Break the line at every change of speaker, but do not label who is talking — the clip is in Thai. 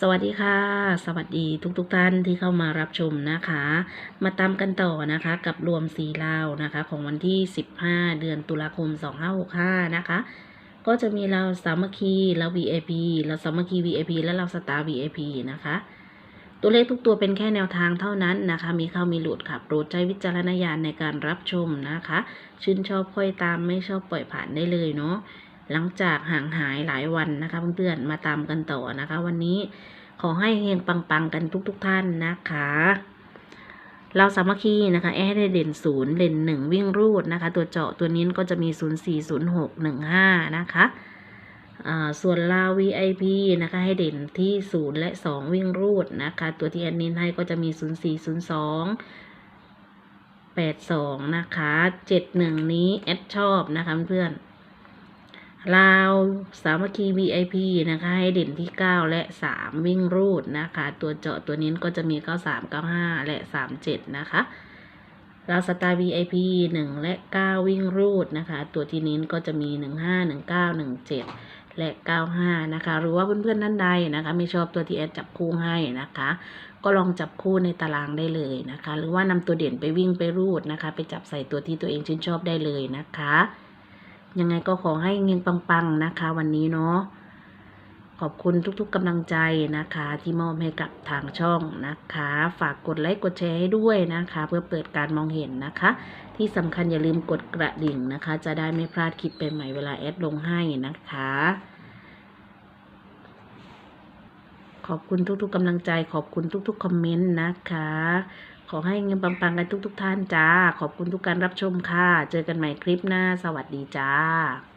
สวัสดีค่ะ สวัสดีทุกๆทท่านที่เข้ามารับชมนะคะ มาตามกันต่อนะคะกับรวมสีลาวนะคะของวันที่ 15 เดือนตุลาคม 2565 นะคะ ก็จะมีเราสามัคคีเรา VIP เราสามัคคี VIP และเราสตาร์ VIP นะคะ ตัวเลขทุกตัวเป็นแค่แนวทางเท่านั้นนะคะ มีเข้ามีหลุดค่ะ โปรดใช้วิจารณญาณในการรับชมนะคะ ชื่นชอบค่อยตามไม่ชอบปล่อยผ่านได้เลยเนาะ หลังจากห่างหายหลายวันนะคะเพื่อนๆมาตามกันต่อนะคะ วันนี้ขอให้เฮงปังๆกันทุกๆทท่านนะคะ เราสามัคคีนะคะแอร์ได้เด่นศูนย์เด่นหนึ่งวิ่งรูดนะคะ ตัวเจาะตัวนี้ก็จะมี0 4 0 6 1 5นะคะอ่งห้านะคะส่วนลาว VIP นะคะ ให้เด่นที่ 0 และ 2 วิ่งรูดนะคะ ตัวที่แอนนินให้ก็จะมี 0 4 0 2 8 2 นะคะ 71 นี้แอดชอบนะคะเพื่อนๆ ลาวสามัคคี VIP นะคะ ให้เด่นที่ 9 และ 3 วิ่งรูดนะคะ ตัวเจาะตัวนี้ก็จะมี 93 95 และ 37 นะคะลาวสตาร์ VIP 1 และ 9 วิ่งรูดนะคะ ตัวที่นี้ก็จะมี 15 19 17 และ 95 นะคะ หรือว่าเพื่อนๆท่านใดนะคะ ไม่ชอบตัวที่แอดจับคู่ให้นะคะ ก็ลองจับคู่ในตารางได้เลยนะคะ หรือว่านำตัวเด่นไปวิ่งไปรูดนะคะ ไปจับใส่ตัวที่ตัวเองชื่นชอบได้เลยนะคะ ยังไงก็ขอให้เงินปังๆนะคะ วันนี้เนาะขอบคุณทุกๆกำลังใจนะคะ ที่มอบให้กับทางช่องนะคะ ฝากกดไลค์กดแชร์ให้ด้วยนะคะ เพื่อเปิดการมองเห็นนะคะ ที่สำคัญอย่าลืมกดกระดิ่งนะคะ จะได้ไม่พลาดคลิปใหม่ๆเวลาแอดลงให้นะคะ ขอบคุณทุกๆกำลังใจ ขอบคุณทุกๆคอมเมนต์นะคะ ขอให้เงินปังๆกันทุกๆท่านจ้า ขอบคุณทุกการรับชมค่ะ เจอกันใหม่คลิปหน้า สวัสดีจ้า